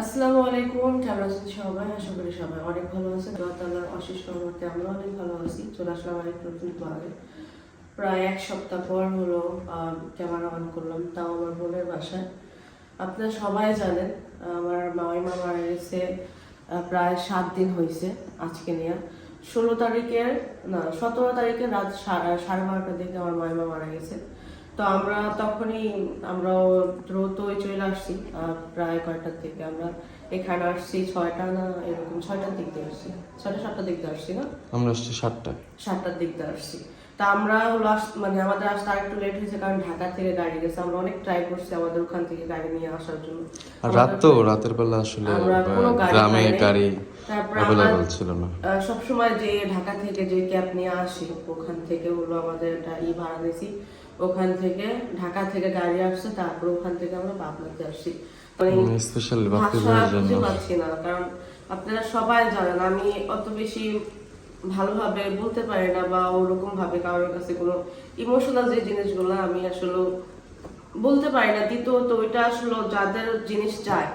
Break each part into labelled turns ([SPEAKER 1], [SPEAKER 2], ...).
[SPEAKER 1] আসসালামু আলাইকুম, কেমন আছেন সবাই? আশা করি সবাই অনেক ভালো আছে তাল্লার অশেষ রহমতে আমরা অনেক ভালো আছি। চলে আসলাম আরেক নতুন ব্লগে প্রায় এক সপ্তাহ পর হলো ক্যামেরা অন করলাম, তাও আমার বোনের বাসায়। আপনারা সবাই জানেন, আমার মামিমা মারা গেছে প্রায় সাত দিন হয়েছে আজকে নিয়ে। ষোলো তারিখের, না, সতেরো তারিখের রাত সাড়ে বারোটার দিকে আমার মামিমা মারা গেছে। তো আমরা তখনই আমরা দ্রুতই চলে আসছি প্রায় কয়টার থেকে। আমরা এখানে আসছি ছয়টা না এরকম ছয়টার দিক দিয়ে আসছি। ছয়টা সাতটার দিক দিয়ে আসছি না?
[SPEAKER 2] আমরা আসছি সাতটায়
[SPEAKER 1] সাতটার দিক দিয়ে আসছি। তা আমরা হলো মানে আমাদের আসতে আর একটু লেট হয়েছে কারণ ঢাকা থেকে গাড়ি গেছে। আমরা অনেক ট্রাই করছি আমাদের ওখান থেকে গাড়ি নিয়ে আসার জন্য।
[SPEAKER 2] আর রাত তো রাতের বেলা আসলে গ্রামে গাড়ি অ্যাভেলেবল ছিল না।
[SPEAKER 1] আহ, সবসময় যে ঢাকা থেকে যে ক্যাব নিয়ে আসি ওখান থেকে হলো আমাদের একটা ই ভাড়া নিয়েছি ওখান থেকে ঢাকা থেকে গাড়ি আসছে তারপর ওখান থেকে আমরা পাবনাতে আসছি মানে
[SPEAKER 2] স্পেশালি বাপ্পি
[SPEAKER 1] ভাষা
[SPEAKER 2] ভাইয়ের জন্য।
[SPEAKER 1] খুঁজে পাচ্ছি না কারণ আপনারা সবাই জানেন আমি অত বেশি ভালোভাবে বলতে পারি না বা ওরকম ভাবে কারোর কাছে কোনো ইমোশনাল যে জিনিসগুলো আমি আসলে বলতে পারি না। দ্বিতীয়ত ওইটা আসলে যাদের জিনিস চায়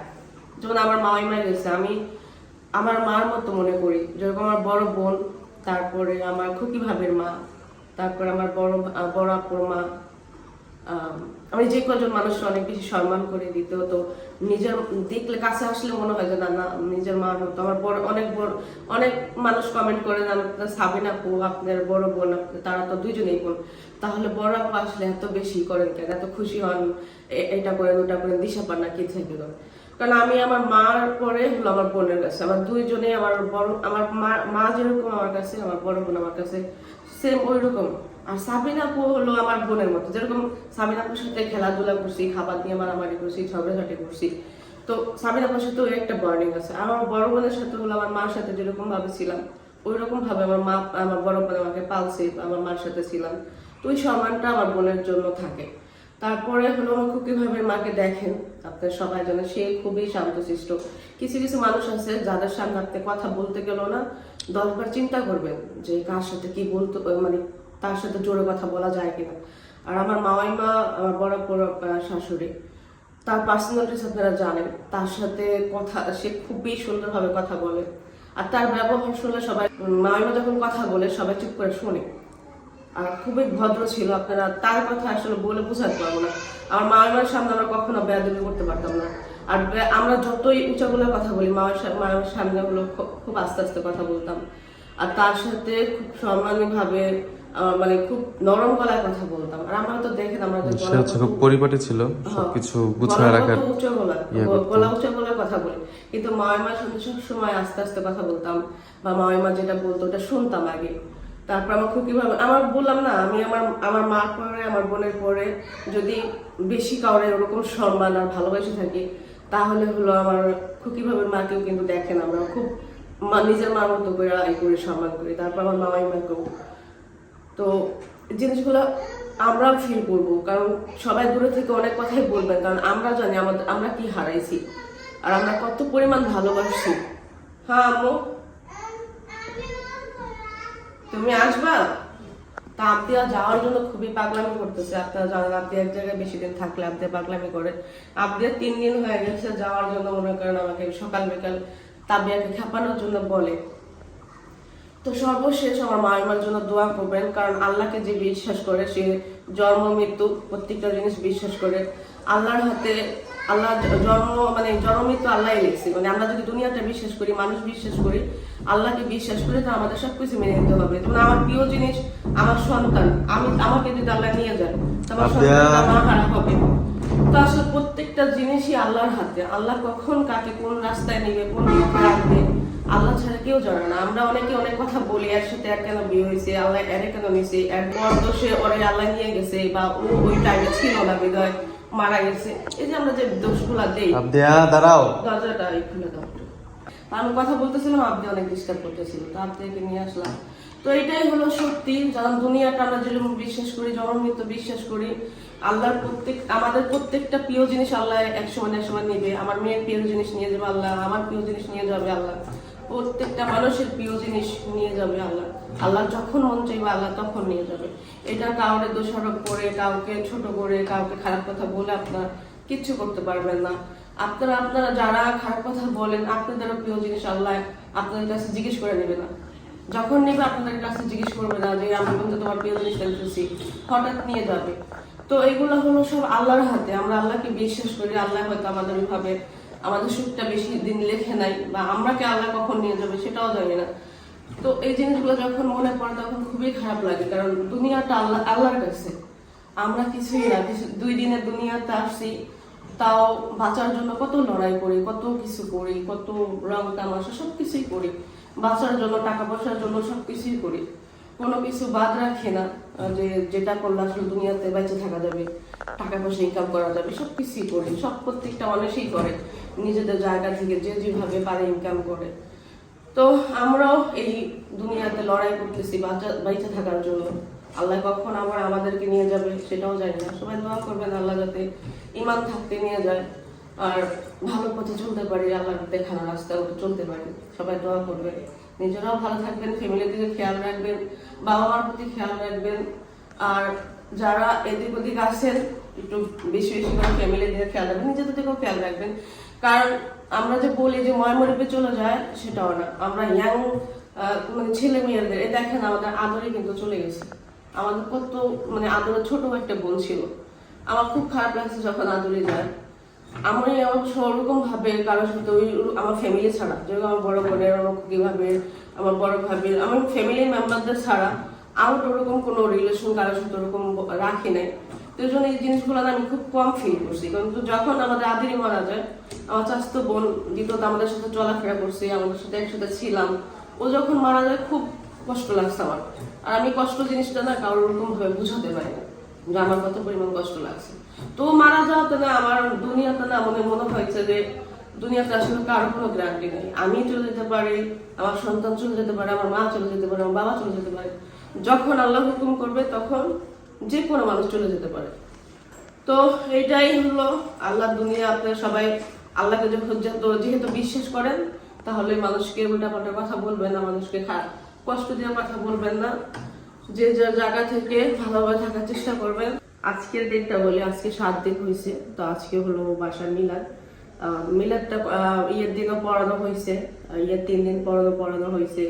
[SPEAKER 1] যেমন আমার মামাই মা গেছে আমি আমার মার মতো মনে করি। যেরকম আমার বড় বোন তারপরে আমার খুকি ভাবের মা তারপরে আমার বড় বড় আপুর মা, আমি যে কজন মানুষকে অনেক বেশি সম্মান করে দিত, তো নিজের দেখলে কাছে আসলে মনে হয় যে, না না, নিজের মার মতো। আমার বড়, অনেক বড়, অনেক মানুষ কমেন্ট করে যে আপনার সাবিনা আপু, আপনার বড় বোন তারা তো দুজনেই বোন। তাহলে বড় আপু আসলে এত বেশি করেন কেন? এত খুশি হন এটা করেন, ওটা করেন, দিশা পান না কি থেকে কারণ আমি আমার মার পরে হলো আমার বোনের কাছে, আমার দুইজনে আমার বড়, আমার মা মা যেরকম আমার কাছে, আমার বড় বোন আমার কাছে সেম ওই রকম আর সাবিনা আপু হলো আমার বোনের মতো। যেরকম সাবিনা আপুর সাথে খেলাধুলা করছি, খাবার দিয়ে মারামারি করছি, ঝগড়াঝাটি করছি। তো সাবিনা আপুর সাথে ওই একটা বর্নিং আছে। আমার বড় বোনের সাথে হলো আমার মার সাথে যেরকম ভাবে ছিলাম ওই রকম ভাবে আমার মা, আমার বড় বোন আমাকে পালছে, আমার মার সাথে ছিলাম। তো ওই সম্মানটা আমার বোনের জন্য থাকে। তারপরে হলো খুব কীভাবে মাকে দেখেন। আপনার সবাই জানেন সে খুবই শান্তশিষ্ট। কিছু কিছু মানুষ আছে যাদের সামনে আপনি কথা বলতে গেল না দশবার চিন্তা করবেন যে কার সাথে কি বলতে মানে তার সাথে জোরে কথা বলা যায় কিনা। আর আমার মামাই মা আমার বড় বড় শাশুড়ি, তার পার্সোনালিটিস আপনারা জানেন। তার সাথে কথা, সে খুবই সুন্দরভাবে কথা বলে। আর তার ব্যবহার শুনলে সবাই মামাইমা যখন কথা বলে, সবাই চুপ করে শোনে। আর খুবই ভদ্র ছিল আপনারা, তার কথা আসলে বলে বোঝাতে পারব না। আমার মামার সামনে আমরা কখনো বেয়াদবি করতে পারতাম না। আর আমরা যতই উঁচা বলে কথা বলি মামার মামার সামনে হলো খুব আস্তে আস্তে কথা বলতাম। আর তার সাথে খুব সম্মানী ভাবে মানে খুব নরম গলায় কথা বলতাম। আর আমরা তো দেখেন আমরা
[SPEAKER 2] খুব পরিপাটি ছিল
[SPEAKER 1] হ্যাঁ,
[SPEAKER 2] সবকিছু গুছিয়ে রাখার
[SPEAKER 1] উঁচু গলা। গলা উঁচু গলায় কথা বলি। কিন্তু মায়ের সাথে সব সময় আস্তে আস্তে কথা বলতাম বা মায়ের মা যেটা বলতো ওটা শুনতাম আগে। তারপর আমার খুব কীভাবে আমার বললাম না আমি আমার আমার মার পরে আমার বোনের পরে যদি বেশি কাউরে ওরকম সম্মান আর ভালোবাসে থাকি তাহলে হলো আমার খুকি মাকেও কিন্তু দেখেন আমরা খুব নিজের মার মতো করে আই করে সম্মান করি। তারপর আমার মামাই মাকেও। তো জিনিসগুলো আমরাও ফিল করব, কারণ সবাই দূরে থেকে অনেক কথাই বলবেন, কারণ আমরা জানি আমাদের, আমরা কি হারাইছি, আর আমরা কত পরিমাণ ভালোবাসছি হ্যাঁ আম্মু? তুমি আসবা? তা আবদিয়া যাওয়ার জন্য খুবই পাগলামি করতেছে। আপনারা জানেন আপনি এক জায়গায় বেশি দিন থাকলে আপনি পাগলামি করে। আবদিয়া তিন দিন হয়ে গেছে যাওয়ার জন্য মনে করেন আমাকে সকাল বিকাল তাবিয়াকে খেপানোর জন্য বলে। তো সর্বশেষ আমার মা আমার জন্য দোয়া করবেন, কারণ আল্লাহকে যে বিশ্বাস করে, সে জন্ম, মৃত্যু প্রত্যেকটা জিনিস বিশ্বাস করে। আল্লাহর হাতে আল্লাহ জন্ম মানে জন্ম মৃত্যু আল্লাহ লিখছে। মানে আমরা যদি দুনিয়াটা বিশ্বাস করি মানুষ বিশ্বাস করি আল্লাহকে বিশ্বাস করি তো আমাদের সবকিছু মেনে নিতে হবে। যেমন আমার প্রিয় জিনিস আমার সন্তান। আমি আমাকে যদি আল্লাহ নিয়ে যায় তো আমার সন্তান আমার হারা হবে। তো আসলে প্রত্যেকটা জিনিসই আল্লাহর হাতে। আল্লাহ কখন কাকে কোন রাস্তায় নেবে কোন রাখবে আল্লাহ ছাড়া কেউ জানে না। আমরা অনেকে অনেক কথা বলি এর সাথে এক কেন বিয়ে হয়েছে আল্লাহ এর কেন এর পর দোষে ওরে আল্লাহ নিয়ে গেছে বা ও ওই টাইমে ছিল না বিদয় মারা গেছে। এই যে আমরা যে দোষগুলা দেই
[SPEAKER 2] আবদিয়া দাঁড়াও।
[SPEAKER 1] দরজাটা এই খুলে দাও আমি কথা বলতেছিলাম আপনি অনেক ডিস্টার্ব করতেছিল তো আপনাকে নিয়ে আসলাম। তো এটাই হলো সত্যি যখন দুনিয়াটা আমরা যেরকম বিশ্বাস করি জনমৃত্যু বিশ্বাস করি আল্লাহর প্রত্যেক আমাদের প্রত্যেকটা প্রিয় জিনিস আল্লাহ এক সময় এক সময় নেবে। আমার মেয়ের প্রিয় জিনিস নিয়ে যাবে আল্লাহ আমার প্রিয় জিনিস নিয়ে যাবে আল্লাহ। প্রত্যেকটা মানুষের প্রিয় জিনিস নিয়ে যাবে আল্লাহ। আল্লাহ যখন মন চাইবে, আল্লাহ তখন নিয়ে যাবে। এটা কাউকে দোষারোপ করে, কাউকে ছোট করে, কাউকে খারাপ কথা বলে আপনার কিচ্ছু করতে পারবেন না। আপনারা আপনারা যারা খারাপ কথা বলেন, আপনাদেরও প্রিয় জিনিস আল্লাহ আপনাদের কাছে জিজ্ঞেস করে নেবে না। যখন নেবে, আপনাদের কাছে জিজ্ঞেস করবে না যে, আমি কিন্তু তোমার প্রিয় জিনিস ফেলতেছি। হঠাৎ নিয়ে যাবে। তো এগুলো হলো সব আল্লাহর হাতে। আমরা আল্লাহকে বিশ্বাস করি, আল্লাহ হয়তো আমাদের ওইভাবে আমাদের সুখটা বেশি দিন লেখে নাই বা আমরা কি আল্লাহ কখন নিয়ে যাবে সেটাও জানি না। তো এই জিনিসগুলো যখন মনে পড়ে তখন খুবই খারাপ লাগে, কারণ দুনিয়াটা আল্লাহ আল্লাহর কাছে। আমরা কিছুই না, কিছু দুই দিনের দুনিয়াতে আসছি, তাও বাঁচার জন্য কত লড়াই করি, কত কিছু করি, কত রং তামাশা সব কিছুই করি। বাঁচার জন্য, টাকা পয়সার জন্য সব কিছুই করি। কোনো কিছু বাদ রাখে না যে যেটা করলে আসলে দুনিয়াতে বেঁচে থাকা যাবে, টাকা পয়সা ইনকাম করা যাবে, সব কিছুই করি, সব প্রত্যেকটা মানুষই করে, নিজেদের জায়গা থেকে যে যেভাবে পারে ইনকাম করে। তো আমরাও এই দুনিয়াতে লড়াই করতেছি, বাঁচা, বেঁচে থাকার জন্য। আল্লাহ কখন আবার আমাদেরকে নিয়ে যাবে সেটাও জানি না। সবাই দোয়া করবেন আল্লাহ যাতে ইমান থাকতে নিয়ে যায়, আর ভালো পথে চলতে পারি আল্লাহর দেখানো রাস্তা চলতে পারি। সবাই দোয়া করবেন। নিজেরাও ভালো থাকবেন ফ্যামিলির দিকে খেয়াল রাখবেন বাবা মার প্রতি খেয়াল রাখবেন। আর যারা এদিক ওদিক আছেন, একটু বেশি বেশি করে ফ্যামিলির দিকে খেয়াল রাখবেন, নিজেদের দিকেও খেয়াল রাখবেন। কারণ আমরা যে বলি যে ময়মরিপে চলে যায়, সেটাও না। আমরা ইয়াং মানে ছেলে মেয়েদের এই দেখেন আমাদের আদরে কিন্তু চলে গেছে। আমাদের কত মানে আদরে ছোট একটা বোন ছিল। আমার খুব খারাপ লাগছে যখন আদরে যায়। আমি আমার ওরকম ভাবে কারোর সাথে ওই আমার ফ্যামিলি ছাড়া যেরকম আমার বড় বোনের আমার কীভাবে আমার বড় ভাবির আমার ফ্যামিলি মেম্বারদের ছাড়া আমার ওরকম কোনো রিলেশন কারোর সাথে ওরকম রাখি নাই। তো এই জন্য এই জিনিসগুলো আমি খুব কম ফিল করছি। কিন্তু যখন আমাদের আদিরি মারা যায় আমার চাস্তো বোন দ্বিতীয়ত আমাদের সাথে চলাফেরা করছি আমাদের সাথে একসাথে ছিলাম। ও যখন মারা যায় খুব কষ্ট লাগছে আমার। আর আমি কষ্ট জিনিসটা না কারোর ওরকম ভাবে বুঝাতে পারি না। যে আমার কত পরিমাণ কষ্ট লাগছে। তো মারা যাওয়াতে না আমার দুনিয়াতে না মনে মনে হয়েছে যে দুনিয়াতে আসলে কারও কোনো গ্যারান্টি নেই। আমি চলে যেতে পারি, আমার সন্তান চলে যেতে পারে, আমার মা চলে যেতে পারে, আমার বাবা চলে যেতে পারে। যখন আল্লাহ হুকুম করবে তখন যে কোনো মানুষ চলে যেতে পারে। তো এটাই হলো আল্লাহ দুনিয়া। আপনার সবাই আল্লাহকে যখন যত যেহেতু বিশ্বাস করেন, তাহলে মানুষকে উল্টাপাল্টা কথা বলবেন না, মানুষকে কষ্ট দিয়ে কথা বলবেন না। যে যার জায়গা থেকে ভালোভাবে থাকার চেষ্টা করবেন। আজকের দিনটা বলি, আজকে সাত দিন হয়েছে তো আজকে হলো বাসার মিলাদ। মিলাদটা ইয়ের দিনও পড়ানো হয়েছে ইয়ের তিন দিন পড়ানো পড়ানো হয়েছে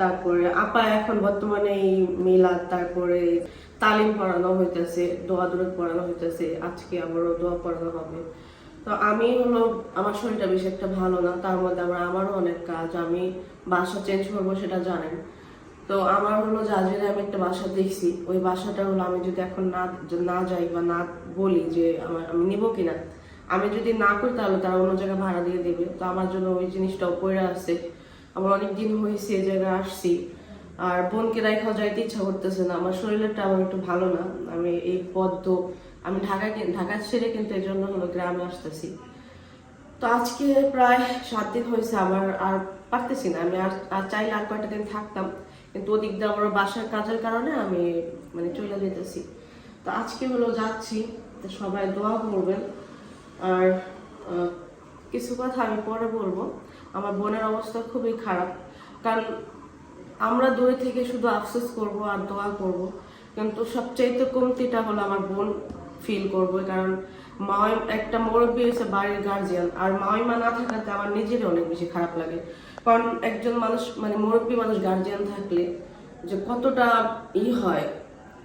[SPEAKER 1] তারপরে আপা এখন বর্তমানে এই মিলাদ, তারপরে তালিম পড়ানো হইতেছে দোয়া দূরত পড়ানো হইতেছে, আজকে আবারও দোয়া পড়ানো হবে। তো আমি হলো, আমার শরীরটা বেশি একটা ভালো না, তার মধ্যে আমার, আমারও অনেক কাজ, আমি বাসা চেঞ্জ করব সেটা জানেন। তো আমার হলো জাজিরে আমি একটা বাসা দেখছি। ওই বাসাটা হলো আমি যদি এখন না না যাই বা না বলি যে আমার, আমি নিব কিনা। আমি যদি না করি তাহলে তারা অন্য জায়গায় ভাড়া দিয়ে দেবে। তো আমার জন্য ওই জিনিসটাও পড়ে আছে। আমার অনেক দিন হয়েছে এই জায়গায় আসছি। আর বোনকে রেখাও যাইতে ইচ্ছা করতেছে না। আমার শরীরটা আমার একটু ভালো না। আমি এই পদ্ম, আমি ঢাকা ঢাকা ছেড়ে কিন্তু এই জন্য হলো গ্রামে আসতেছি। তো আজকে প্রায় সাত দিন হয়েছে আমার আর পারতেছি না। আমি আর চাইলে আর কয়েকটা দিন থাকতাম। কিন্তু ওদিক দিয়ে আমার বাসার কাজের কারণে আমি মানে চলে যেতেছি। তো আজকে হলো যাচ্ছি, তো সবাই দোয়া করবেন। আর কিছু কথা আমি পরে বলব। আমার বোনের অবস্থা খুবই খারাপ। কারণ আমরা দূরে থেকে শুধু আফসোস করব আর দোয়া করব। কিন্তু সবচাইতে কমতিটা হলো আমার বোন ফিল করব। কারণ মাই একটা মুরব্বী বাড়ির গার্জিয়ান আর না থাকাতে আমার অনেক বেশি খারাপ লাগে। কারণ একজন মানুষ মানে মুরব্বী মানুষ গার্জিয়ান থাকলে যে কতটা ই হয়,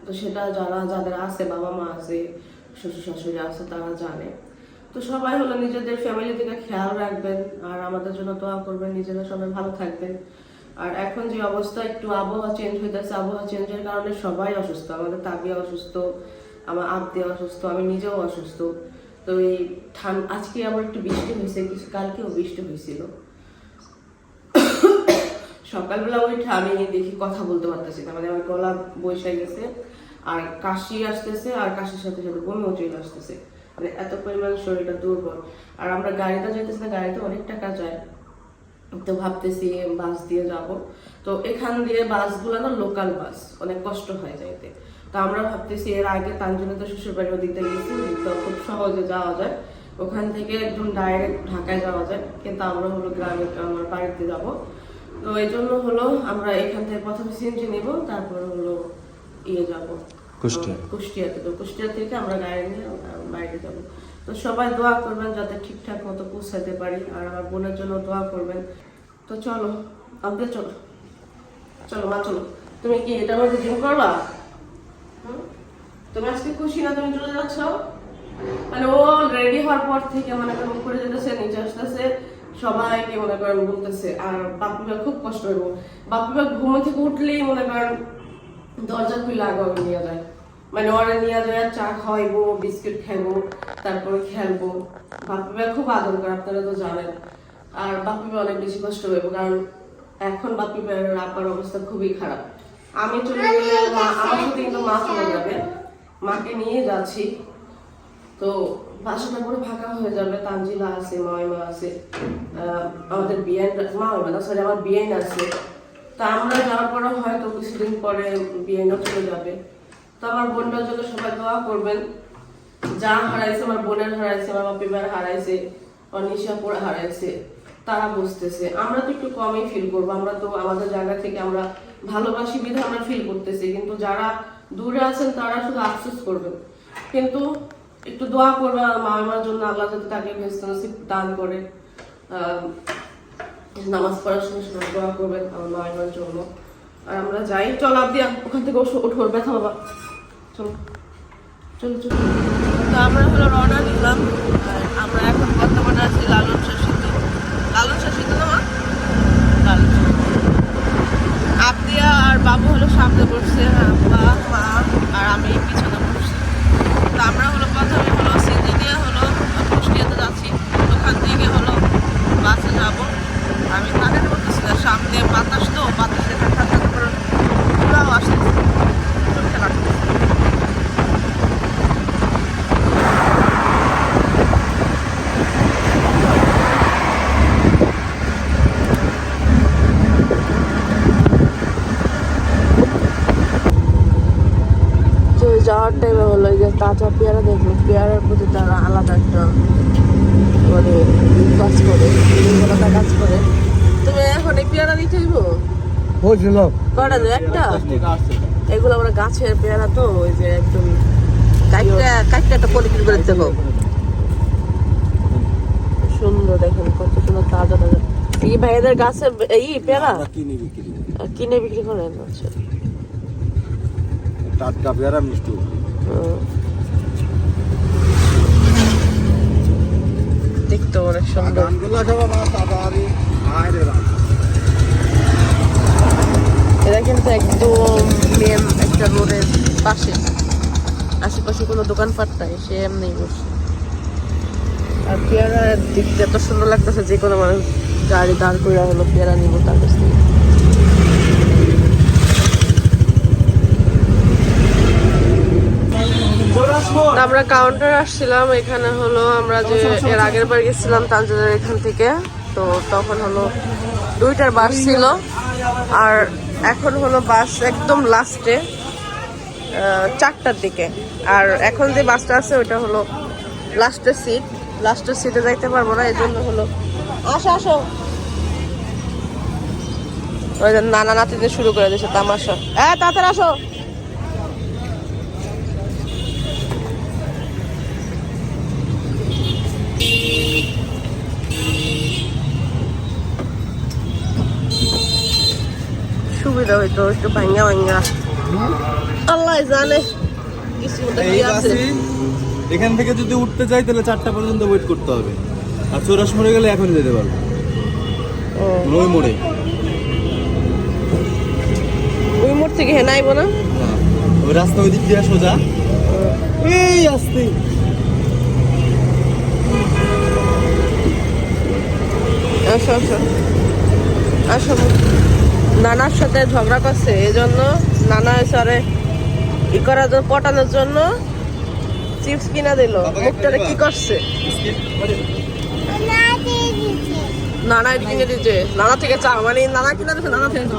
[SPEAKER 1] তো সেটা যারা, যাদের আছে, বাবা মা আছে, শ্বশুর শাশুড়ি আছে, তারা জানে। তো সবাই হলো নিজেদের ফ্যামিলি থেকে খেয়াল রাখবেন, আর আমাদের জন্য দোয়া করবেন, নিজেরা সবাই ভালো থাকবেন। আর এখন যে অবস্থা, একটু আবহাওয়া চেঞ্জ হইতেছে, আবহাওয়া চেঞ্জের কারণে সবাই অসুস্থ, আমাদের তাবিয়া অসুস্থ। আমার আত্মীয় অসুস্থ, আমি নিজেও অসুস্থ। তো এই আজকে আবার একটু বৃষ্টি হয়েছে, কিছু, কালকেও বৃষ্টি হয়েছিল। সকালবেলা উঠে আমি দেখি কথা বলতে পারতেছি না মানে আমার গলা বসে গেছে, আর কাশি আসতেছে, আর কাশির সাথে সাথে বমিও চলে আসতেছে। মানে এত পরিমাণ শরীরটা দুর্বল। আর আমরা গাড়িতে যাইতেছি না, গাড়িতে অনেক টাকা যায়। তো ভাবতেছি বাস দিয়ে যাব। তো এখান দিয়ে বাসগুলো না লোকাল বাস, অনেক কষ্ট হয় যাইতে। তো আমরা ভাবতেছি এর আগে তানজুনে তো শ্বশুর বাড়ি দিতে গেছি তো খুব সহজে যাওয়া যায়। ওখান থেকে একদম ডাইরেক্ট ঢাকায় যাওয়া যায় কিন্তু আমরা হলো গ্রামে আমার বাড়িতে যাব। তো এই জন্য হলো আমরা এখান থেকে প্রথমে সিএনজি নিব তারপর হলো ইয়ে যাব।
[SPEAKER 2] কুষ্টিয়া।
[SPEAKER 1] কুষ্টিয়াতে। তো কুষ্টিয়া থেকে আমরা গাড়ি নিয়ে বাইরে যাব। তো সবাই দোয়া করবেন যাতে ঠিকঠাক মতো পৌঁছাতে পারি আর আমার বোনের জন্য দোয়া করবেন। তো চলো আপনি চলো। চলো মা চলো। তুমি কি এটার মধ্যে জিম করবা? তুমি আজকে খুশি না? তুমি চলে যাচ্ছ? মানে ও রেডি হওয়ার পর থেকে মনে করেন যেতেছে, নিচে আসতেছে, সবাইকে মনে করেন বলতেছে। আর খুব কষ্ট হইব। ঘুম থেকে উঠলেই মনে করেন দরজা খুলে নিয়ে যায়। মানে ওরা নিয়ে যায়, চা খাওয়াইবো, বিস্কিট খাইবো, তারপরে খেলব। বাপুরা খুব আদর করে, আপনারা তো জানেন। আর বাপুরা অনেক বেশি কষ্ট হইব কারণ এখন বাপি ভাইয়ের আপার অবস্থা খুবই খারাপ। আমি চলে গেলে আমার সাথে কিন্তু মা চলে যাবে। মাকে নিয়ে যাচ্ছি। তো বাসাটা পুরো ফাঁকা হয়ে যাবে, তানজিলা আছে, মাইমা আছে আমাদের বিয়ান মাইমা না সরি আমার বিয়ান আছে। তা আমরা যাওয়ার পরে হয়তো কিছুদিন পরে বিয়ানও চলে যাবে। তো আমার বোনটার জন্য সবাই দোয়া করবেন। যা হারাইছে আমার বোনের হারাইছে, আমার বাপিবার হারাইছে অনিশাপুর হারাইছে, তারা বুঝতেছে। আমরা তো একটু কমই ফিল করব, আমরা তো আমাদের জায়গা থেকে আমরা ভালোবাসি বিধে আমরা ফিল করতেছি, কিন্তু যারা দূরে আছেন তারা শুধু আফসোস করবেন। কিন্তু একটু দোয়া করবে মামার জন্য আল্লাহ যদি তাকে ব্যস্ত দান করে। নামাজ পড়ার সময় সঙ্গে দোয়া করবেন আমার মামার জন্য। আর আমরা যাই। চল আপনি ওখান থেকে ওষুধ ওঠো ব্যথা বাবা। চলো। চলো চলো। তো আমরা হলো রওনা দিলাম আর আমরা এখন বর্তমানে আছি লালন শাসিত লালন শাসিত না মা? লালন শাসিত। আবদিয়া আর বাবু হলো সামনে বসছে আব্বা মা আর আমি পিছনে বসছি তো আমরা হলো প্রথমে হলো সিন্ধু দিয়ে হলো কুষ্টিয়াতে যাচ্ছি ওখান থেকে হলো বাসে যাব আমি কানে বলতেছি না সামনে বাতাস তো বাতাসে ঠান্ডা ঠান্ডা করে পুরাও আসতেছে চোখে লাগতেছে তো ওই যাওয়ার টাইমে হলো এই যে তাজা পেয়ারা দেখল পেয়ারার প্রতি তারা আলাদা একটা মানে কাজ করে আলাদা কাজ করে। তুমি এখন এই পেয়ারা দিতে হইব
[SPEAKER 3] বলছিল
[SPEAKER 1] কটা দেবে একটা? এগুলো আমরা গাছের পেয়ারা তো ওই যে একদম কাইটা কাইটা একটা পলিথিন করে দিতে হবে। সুন্দর দেখেন কত সুন্দর তাজা তাজা। এই ভাইদের গাছের এই পেয়ারা?
[SPEAKER 3] কিনে বিক্রি করি।
[SPEAKER 1] কিনে বিক্রি করেন আচ্ছা।
[SPEAKER 3] টাটকা পেয়ারা মিষ্টি।
[SPEAKER 1] দেখতে অনেক সুন্দর। এটা কিন্তু একদম মেন একটা রোডের পাশে। আশেপাশে কোনো দোকানপাট নাই সে এমনি বসে। আর পেয়ারা দেখতে এত সুন্দর লাগতেছে যে কোনো মানুষ গাড়ি দাঁড় করে হলো পেয়ারা নিব তার কাছ থেকে তা আমরা কাউন্টার আসছিলাম এখানে হলো আমরা যে এর আগের বার গেছিলাম তানজাদের এখান থেকে। তো তখন হলো দুইটার বাস ছিল। আর এখন হলো বাস একদম লাস্টে চারটার দিকে। আর এখন যে বাসটা আছে ওটা হলো লাস্টের সিট লাস্টের সিটে যাইতে পারব না এই জন্য হলো আসো আসো। ওই যে নানা নাতিদের শুরু করে দিয়েছে তামাশা। হ্যাঁ তাড়াতাড়ি আসো। সুবিধা হইতো একটু ভাঙ্গা ভাঙ্গা। আল্লাহ জানে কিছু
[SPEAKER 3] বাসে এখান থেকে যদি উঠতে চাই তাহলে চারটা পর্যন্ত ওয়েট করতে হবে। আর চৌরাশ মোড়ে গেলে এখনই যেতে পারব। ওই মোড়ে।
[SPEAKER 1] ওই মোড় থেকে হে নাইবো না
[SPEAKER 3] হ্যাঁ। ওই রাস্তা ওই দিক দিয়ে সোজা। এই আসতে।
[SPEAKER 1] আসো আসো। আসো। নানার সাথে ঝগড়া করছে এই জন্য নানা সরে ই করার জন্য পটানোর জন্য চিপস কিনা দিল। মুখটারে কি করছে? নানা কিনে দিচ্ছে নানা থেকে চা মানে নানা কিনা দিচ্ছে নানা থেকে চা।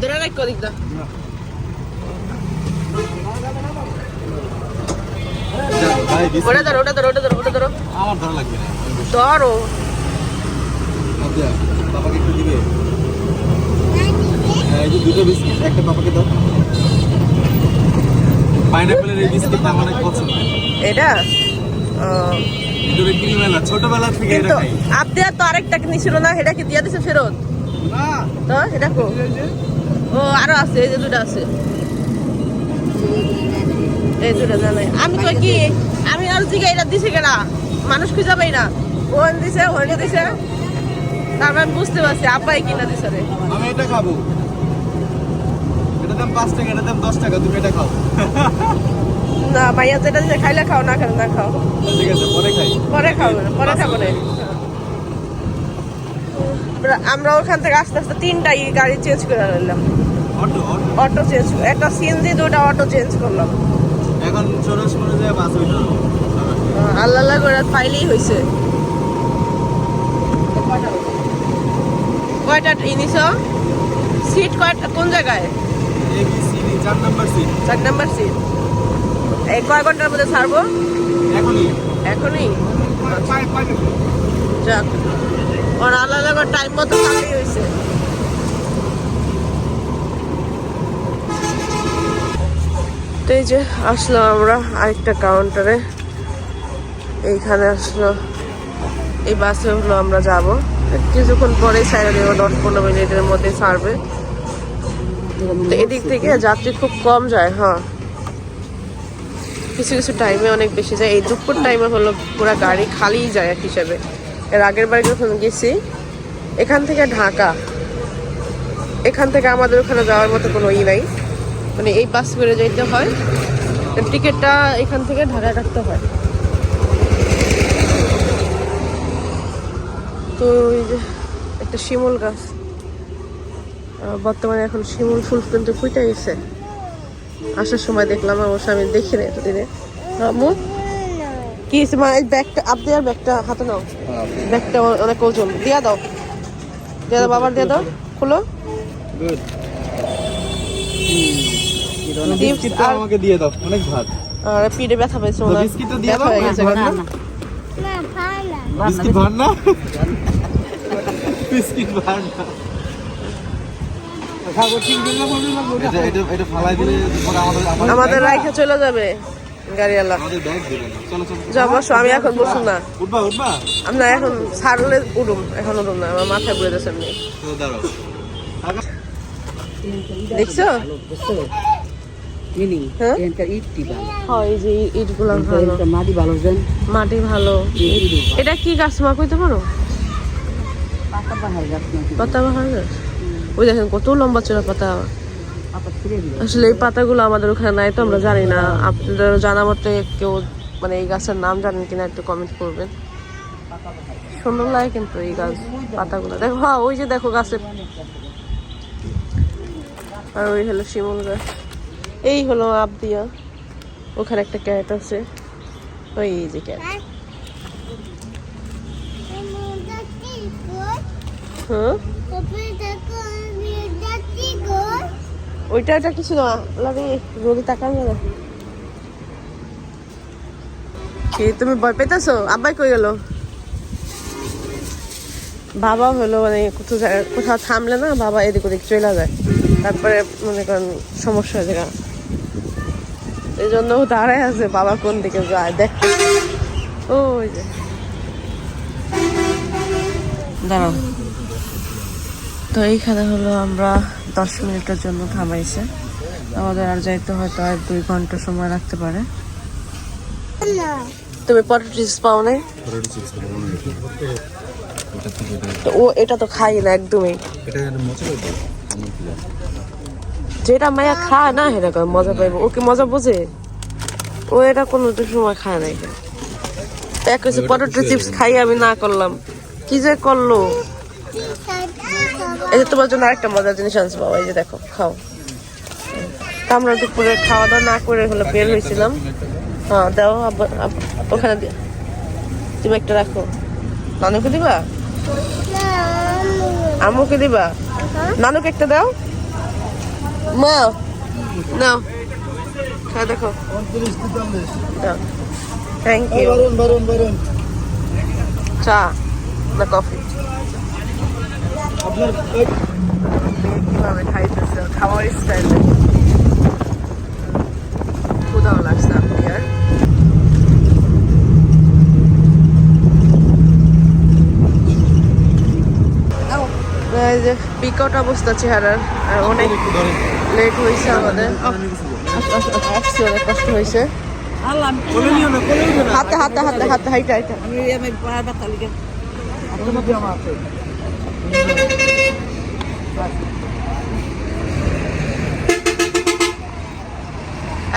[SPEAKER 1] ধরে রাখ কদিক দা। ওটা ধরো ওটা ধরো ওটা ধরো ওটা ধরো।
[SPEAKER 3] আমার ভালো লাগবে
[SPEAKER 1] ধরো।
[SPEAKER 3] বাবাকে একটু দিবে? এই যে দুটো বিস্কিট একটা বাবাকে দাও। পাইনাপেলের এই বিস্কিটটা আমার অনেক পছন্দ।
[SPEAKER 1] এটা? ও,
[SPEAKER 3] ভিতরে ক্রিমেলা ছোটবেলা থেকে এটা খাই।
[SPEAKER 1] আপনি তো আরেকটা নিছিল না? সেটা কি দিয়ে দিছে ফেরত?
[SPEAKER 3] না।
[SPEAKER 1] তো সেটা কো? ও আরও আছে এই যে দুটো আছে। এই দুটো জানাই আমি তো কি আমি আর জিগে এটা দিছে কেনা? মানুষ খুঁজে পাই না। ওন দিছে ওনে দিছে। তারপর আমি বুঝতে পারছি আব্বাই কিনা দিছে রে।
[SPEAKER 3] আমি এটা খাব। এটা দাম পাঁচ টাকা এটা দাম দশ টাকা তুমি এটা খাও।
[SPEAKER 1] না ভাইয়া যেটা দিছে খাইলে খাও না খাইলে না খাও।
[SPEAKER 3] ঠিক আছে পরে খাই।
[SPEAKER 1] পরে না পরে খাব। না আমরা ওখান থেকে আস্তে আস্তে তিনটা ই গাড়ি চেঞ্জ করে নিলাম।
[SPEAKER 3] অটো অটো
[SPEAKER 1] চেঞ্জ একটা সিএনজি দুটা অটো চেঞ্জ করলাম।
[SPEAKER 3] এখন চৌরাশ মনে যায় বাস হইল।
[SPEAKER 1] আল্লাহ আল্লাহ করে পাইলেই হয়েছে কয়টা? ইনিস সিট কয়টা? কোন জায়গায়?
[SPEAKER 3] এ বি চার নাম্বার সিট
[SPEAKER 1] চার নাম্বার সিট এই কয় ঘণ্টার মধ্যে ছাড়বো?
[SPEAKER 3] এখনই।
[SPEAKER 1] এখনই?
[SPEAKER 3] পাই পাই
[SPEAKER 1] যাক। ওর আল্লাহ আল্লাহ টাইম মতো ছাড়লেই হয়েছে। তো এই যে আসলাম আমরা আরেকটা কাউন্টারে এইখানে আসলো। এই বাসে হলো আমরা যাব। কিছুক্ষণ পরে সাইড দেব দশ পনেরো মিনিটের মধ্যে ছাড়বে। তো এদিক থেকে যাত্রী খুব কম যায় হ্যাঁ। কিছু কিছু টাইমে অনেক বেশি যায়। এই দুপুর টাইমে হলো পুরো গাড়ি খালিই যায় এক হিসাবে। এর আগের বার যখন গেছি, এখান থেকে ঢাকা। এখান থেকে আমাদের ওখানে যাওয়ার মতো কোনো ই নাই। মানে এই বাস করে যাইতে হয়। টিকিটটা এখান থেকে ঢাকা কাটতে হয়। তো ওই যে একটা শিমুল গাছ। বর্তমানে এখন শিমুল ফুল কিন্তু ফুটে গেছে। আসার সময় দেখলাম অবশ্য আমি দেখি না এতদিনে। আমু কি হয়েছে? মা এই ব্যাগটা আপনি আর ব্যাগটা হাতে নাও। ব্যাগটা অনেক ওজন। দিয়া দাও। দিয়া দাও বাবার দিয়া দাও। খুলো।
[SPEAKER 3] আমাকে দিয়ে দাও অনেক ভাত।
[SPEAKER 1] আর পিঠে ব্যথা পেয়েছে
[SPEAKER 3] দিয়ে দাও। না? বিস্কিট ভাত না। বিস্কিট ভাত না। আমাদের
[SPEAKER 1] রাইখে চলে যাবে, গাড়িওয়ালা।
[SPEAKER 3] আমাদের ব্যাগ দেবে না চলো চলো
[SPEAKER 1] যা বসো, আমি এখন বসুন না। আমরা এখন ছাড়লে উঠুম এখন উঠুম না, আমার মাথায় ঘুরে যাচ্ছে এমনি। দেখছ? হয়? মাটি ভালো। এটা কি গাছ মা কইতে পারো? পাতা বাহার গাছ। ওই দেখেন কত লম্বা চড়া পাতা। আসলে এই পাতাগুলো আমাদের ওখানে নাই তো, আমরা জানি না। আপনাদের জানা মতে কেউ মানে এই গাছের নাম জানেন কিনা একটু কমেন্ট করবেন। সুন্দর লাগে কিন্তু এই গাছ পাতাগুলো। দেখো হ্যাঁ ওই যে দেখো গাছের আর ওই হলো শিমুল গাছ। এই হলো আবদিয়া। ওখানে একটা ক্যারেট আছে। ওই যে ক্যারেট হ্যাঁ ওইটা এটা কিছু না লাগে রোদে তাকান না। কি তুমি ভয় পেতেছো? আব্বাই কই গেল? বাবা হলো মানে কোথাও কোথাও থামলে না বাবা এদিক ওদিক চলে যায়। তারপরে মনে করেন সমস্যা হয়ে যায়। এই জন্য দাঁড়ায় আছে বাবা কোন দিকে যায় দেখতে ওই যে। দাঁড়াও। তো এইখানে হলো আমরা দশ মিনিটের জন্য থামাইছে। আমাদের আর যাইতে হয়তো আর দুই ঘণ্টা সময় লাগতে পারে। তুমি পটেটো চিপস পাও নাই? ও এটা তো খাই না একদমই। যেটা মায়া খায় না সেটা মজা পাইবো। ওকে মজা বোঝে? ও এটা কোনো সময় খায় না এক পটেটো চিপস খাই আমি না করলাম। কি যে করল? এই যে তোমার জন্য আরেকটা মজার জিনিস আনছি বাবা এই যে দেখো খাও। আমরা দুপুরে খাওয়া দাওয়া না করে হলো বের হয়েছিলাম। হ্যাঁ দাও ওখানে দিয়ে তুমি একটা রাখো। নানুকে দিবা? আম্মুকে দিবা? নানুকে একটা দাও। মা নাও। খাই দেখো। দাও। থ্যাংক ইউ চা না কফি
[SPEAKER 3] আপনার
[SPEAKER 1] কীভাবে খাইতেছে? খাওয়ার স্টাইলে ক্ষুদাও লাগছে আপনি যে বিকট অবস্থা চেহারার অনেক লেট হয়েছে আমাদের। আসছে কষ্ট হয়েছে হাতে হাতে হাতে হাতে হাইটা হাইটা।
[SPEAKER 4] আমি আমার পাড়া ব্যথা লিখে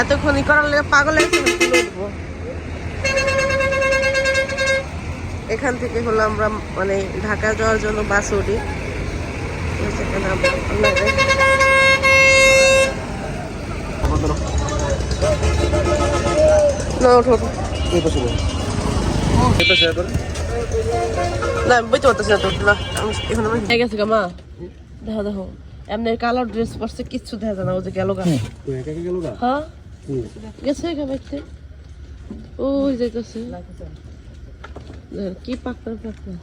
[SPEAKER 1] এতক্ষণ করার লেগে পাগল উঠবো। এখান থেকে হলো আমরা মানে ঢাকা যাওয়ার জন্য বাস উঠি। সেখানে আমরা না ওঠো ওঠো।
[SPEAKER 3] এই পাশে বসো এই পাশে এবার
[SPEAKER 1] না আমি বইতে পারতেছি না তো না আমি আমি গেছে মা। দেখো দেখো এমনি কালার ড্রেস পরছে কিচ্ছু দেখা যায় না ও যে গেল গা।
[SPEAKER 3] তো একা একা গেল গা?
[SPEAKER 1] হ্যাঁ। গেছে গা বাইতে ওই যাইতেছে। কি পাকনা পাকনা।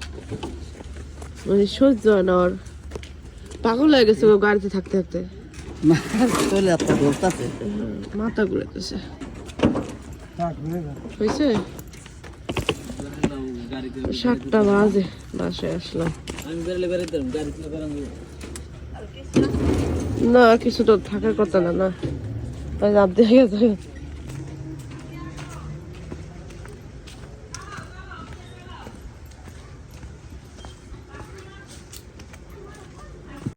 [SPEAKER 1] মানে সহ্য হয় না ওর। পাগল হয়ে গেছে ও গাড়িতে থাকতে থাকতে।
[SPEAKER 4] বলতেছে।
[SPEAKER 1] মাথা ঘুরেতেছে হয়েছে? সাতটা বাজে বাসায় আসলাম। না কিছু তো থাকার কথা না না। আপনি হয়ে গেছে